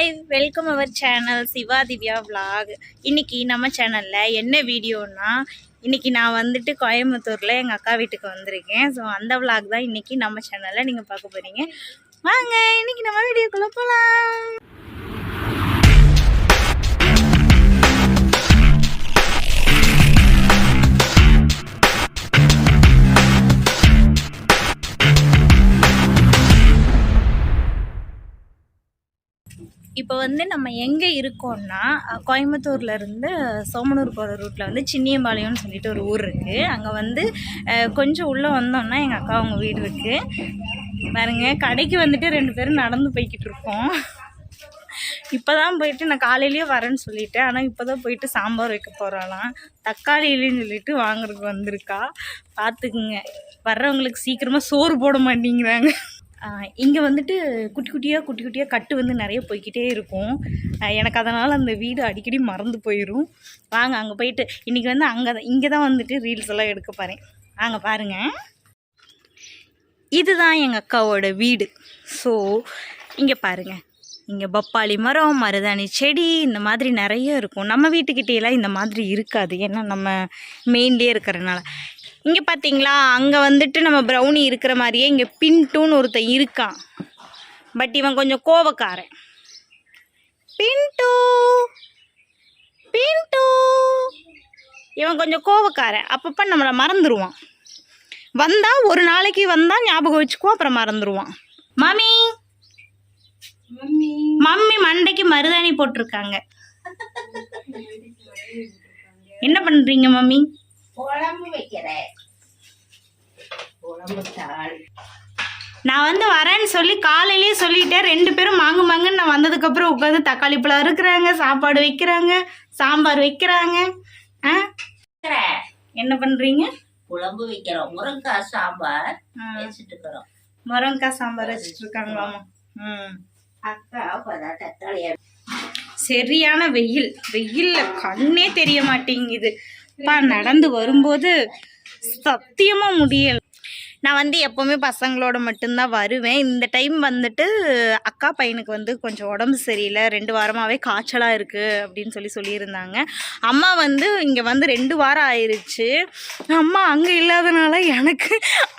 Hi welcome our channel Shiva Divya vlog இன்றைக்கி நம்ம சேனலில் என்ன வீடியோன்னா இன்றைக்கி நான் வந்துட்டு கோயம்புத்தூரில் எங்கள் அக்கா வீட்டுக்கு வந்திருக்கேன். ஸோ அந்த விலாக் தான் இன்றைக்கி நம்ம சேனலில் நீங்கள் பார்க்க போகிறீங்க வாங்க இன்னைக்கு நம்ம வீடியோக்குள்ளே போகலாம் இப்போ வந்து நம்ம எங்கே இருக்கோம்னா அஹ், கோயம்புத்தூர்ல இருந்து சோமனூர் போகிற ரூட்டில் வந்து சின்னியம்பாளையம்னு சொல்லிட்டு ஒரு ஊர் இருக்குது அங்கே வந்து கொஞ்சம் உள்ளே வந்தோம்னா எங்கள் அக்கா அவங்க வீடு இருக்குது பாருங்க கடைக்கு வந்துட்டு ரெண்டு பேரும் நடந்து போய்கிட்டு இருக்கோம். இப்போ தான் போயிட்டு நான் காலையிலேயே வரேன்னு சொல்லிட்டேன். ஆனால் இப்போ தான் போயிட்டு சாம்பார் வைக்க போகிறாளாம் தக்காளி இல்லைன்னு சொல்லிட்டு வாங்குறதுக்கு வந்திருக்கா. பார்த்துக்குங்க வர்றவங்களுக்கு சீக்கிரமாக சோறு போட மாட்டேங்கிறாங்க. இங்கே வந்துட்டு குட்டி குட்டியாக குட்டி குட்டியாக கட்டு வந்து நிறைய போய்கிட்டே இருக்கும். எனக்கு அதனால் அந்த வீடு அடிக்கடி மறந்து போயிடும் வாங்க அங்கே போயிட்டு. இன்றைக்கி வந்து அங்கே தான் இங்கே தான் வந்துட்டு ரீல்ஸ் எல்லாம் எடுக்க போகிறேன் வாங்க பாருங்கள் இதுதான் எங்கள் அக்காவோட வீடு. ஸோ இங்கே பாருங்கள் இங்கே பப்பாளி மரம் மருதாணி செடி இந்த மாதிரி நிறைய இருக்கும். நம்ம வீட்டுக்கிட்டேலாம் இந்த மாதிரி இருக்காது. ஏன்னா நம்ம மெயின்லேயே இருக்கிறனால இங்கே பார்த்தீங்களா அங்கே வந்துட்டு நம்ம ப்ரௌனி இருக்கிற மாதிரியே இங்கே பின்ட்டுன்னு ஒருத்தன் இருக்கான். பட் இவன் கொஞ்சம் கோவக்காரன். பின்ட்டு பின்ட்டு இவன் கொஞ்சம் கோவக்காரன். அப்பப்போ நம்மளை மறந்துடுவான் வந்தால் ஒரு நாளைக்கு வந்தால் ஞாபகம் வச்சுக்குவோம் அப்புறம் மறந்துடுவான் மாமி! மம்மி மண்டைக்கு மருதாணி போட்டிருக்காங்க. என்ன பண்ணுறீங்க மம்மி குழம்பு வைக்கிறேன் குழம்பு தாள் நான் வந்து வரேன்னு சொல்லி காலையிலேயே சொல்லிட்டேன். ரெண்டு பேரும் மாங்கு மாங்குன்னு நான் வந்ததுக்கப்புறம் உட்காந்து தக்காளி பழம் இருக்கிறாங்க சாப்பாடு வைக்கிறாங்க சாம்பார் வைக்கிறாங்க. ஆ? என்ன பண்றீங்க? குழம்பு வைக்கிறோம். முருங்கைக்காய் சாம்பார் வச்சுட்டு இருக்கிறோம். முருங்கைக்காய் சாம்பார் வச்சுட்டு இருக்காங்களாமா? ம். அக்கா அப்பதான் தக்காளி சரியான வெயில். வெயில்ல கண்ணே தெரிய மாட்டேங்குது. அப்பா நடந்து வரும்போது சத்தியமா முடியல. நான் வந்து எப்போவுமே பசங்களோட மட்டும்தான் வருவேன். இந்த டைம் வந்துட்டு அக்கா பையனுக்கு வந்து கொஞ்சம் உடம்பு சரியில்லை. ரெண்டு வாரமாகவே காய்ச்சலாக இருக்குது அப்படின்னு சொல்லி சொல்லியிருந்தாங்க. அம்மா வந்து இங்கே வந்து ரெண்டு வாரம் ஆயிடுச்சு அம்மா அங்கே இல்லாதனால எனக்கு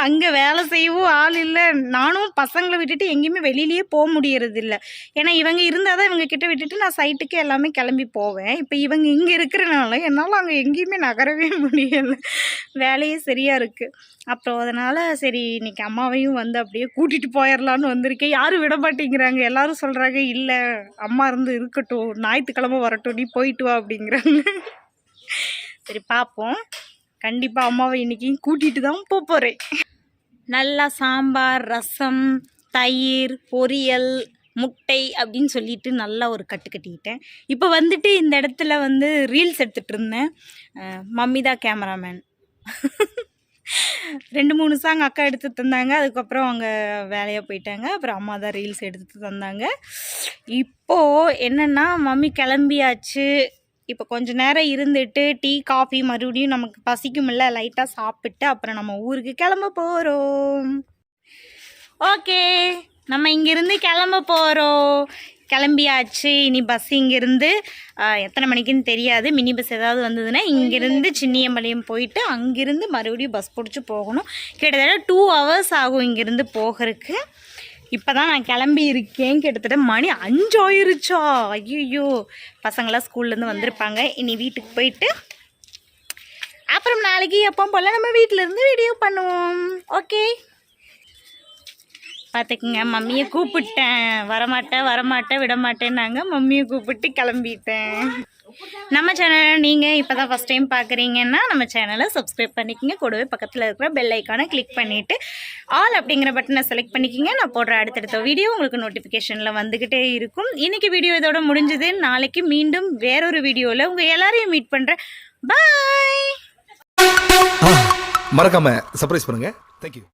அங்கே வேலை செய்யவும் ஆள் இல்லை. நானும் பசங்களை விட்டுட்டு எங்கேயுமே வெளியிலேயே போக முடியறதில்ல. ஏன்னா இவங்க இருந்தால் தான் இவங்க கிட்ட விட்டுட்டு நான் சைட்டுக்கு எல்லாமே கிளம்பி போவேன். இப்போ இவங்க இங்கே இருக்கிறனால என்னால் அங்கே எங்கேயுமே நகரவே முடியலை. வேலையே சரியாக இருக்குது அப்புறம் அதனால் சரி இன்னைக்கு அம்மாவையும் வந்து அப்படியே கூட்டிகிட்டு போயிடலான்னு வந்திருக்கேன். யாரும் விட மாட்டேங்கிறாங்க. எல்லாரும் சொல்கிறாங்க இல்லை அம்மா இருந்து இருக்கட்டும். ஞாயிற்றுக்கிழமை வரட்டும். நீ போயிட்டு வா அப்படிங்கிறாங்க. சரி பார்ப்போம் கண்டிப்பாக அம்மாவை இன்னைக்கு கூட்டிகிட்டு தான் போக போகிறேன் நல்லா சாம்பார் ரசம் தயிர் பொரியல் முட்டை அப்படின்னு சொல்லிட்டு நல்லா ஒரு கட்டு கட்டிக்கிட்டேன். இப்போ வந்துட்டு இந்த இடத்துல வந்து ரீல்ஸ் எடுத்துகிட்டு இருந்தேன். மம்மி தான் கேமராமேன். ரெண்டு மூணு சாங் அக்கா எடுத்து தந்தாங்க. அதுக்கப்புறம் அவங்க வேலையாக போயிட்டாங்க. அப்புறம் அம்மா தான் ரீல்ஸ் எடுத்து தந்தாங்க. இப்போது என்னென்னா மம்மி கிளம்பியாச்சு. இப்போ கொஞ்ச நேரம் இருந்துட்டு டீ காஃபி மறுபடியும் நமக்கு பசிக்குமில்ல லைட்டாக சாப்பிட்டு அப்புறம் நம்ம ஊருக்கு கிளம்ப போகிறோம் ஓகே நம்ம இங்கேருந்து கிளம்ப போகிறோம் கிளம்பியாச்சு. இனி பஸ் இங்கேருந்து எத்தனை மணிக்குன்னு தெரியாது. மினி பஸ் ஏதாவது வந்ததுன்னா இங்கேருந்து சின்னியம்பாளையம் போயிட்டு அங்கேருந்து மறுபடியும் பஸ் பிடிச்சி போகணும். கிட்டத்தட்ட டூ ஹவர்ஸ் ஆகும் இங்கேருந்து போகிறதுக்கு. இப்போ தான் நான் கிளம்பி இருக்கேன். கிட்டத்தட்ட மணி அஞ்சு ஆயிருச்சா? ஐயோ பசங்களாம் ஸ்கூல்லேருந்து வந்திருப்பாங்க. இனி வீட்டுக்கு போயிட்டு அப்புறம் நாளைக்கு எப்போ போல் நம்ம வீட்டிலேருந்து வீடியோ பண்ணுவோம். ஓகே பார்த்துக்குங்க மம்மியை கூப்பிட்டேன். வரமாட்டேன் வரமாட்டேன் விடமாட்டேன்னாங்க. மம்மியை கூப்பிட்டு கிளம்பிட்டேன். நம்ம சேனலை நீங்கள் இப்போ தான் ஃபஸ்ட் டைம் பார்க்குறீங்கன்னா நம்ம சேனலை சப்ஸ்கிரைப் பண்ணிக்கோங்க. கூடவே பக்கத்தில் இருக்கிற பெல் ஐக்கானை கிளிக் பண்ணிவிட்டு ஆல் அப்படிங்கிற பட்டனை செலக்ட் பண்ணிக்கங்க. நான் போடுற அடுத்தடுத்த வீடியோ உங்களுக்கு நோட்டிஃபிகேஷனில் வந்துக்கிட்டே இருக்கும். இன்றைக்கி வீடியோ இதோட முடிஞ்சது. நாளைக்கு மீண்டும் வேறொரு வீடியோவில் உங்கள் எல்லாரையும் மீட் பண்ணுறேன் பாய் மறக்காமல் சர்ப்ரைஸ் பண்ணுங்கள் தேங்க்யூ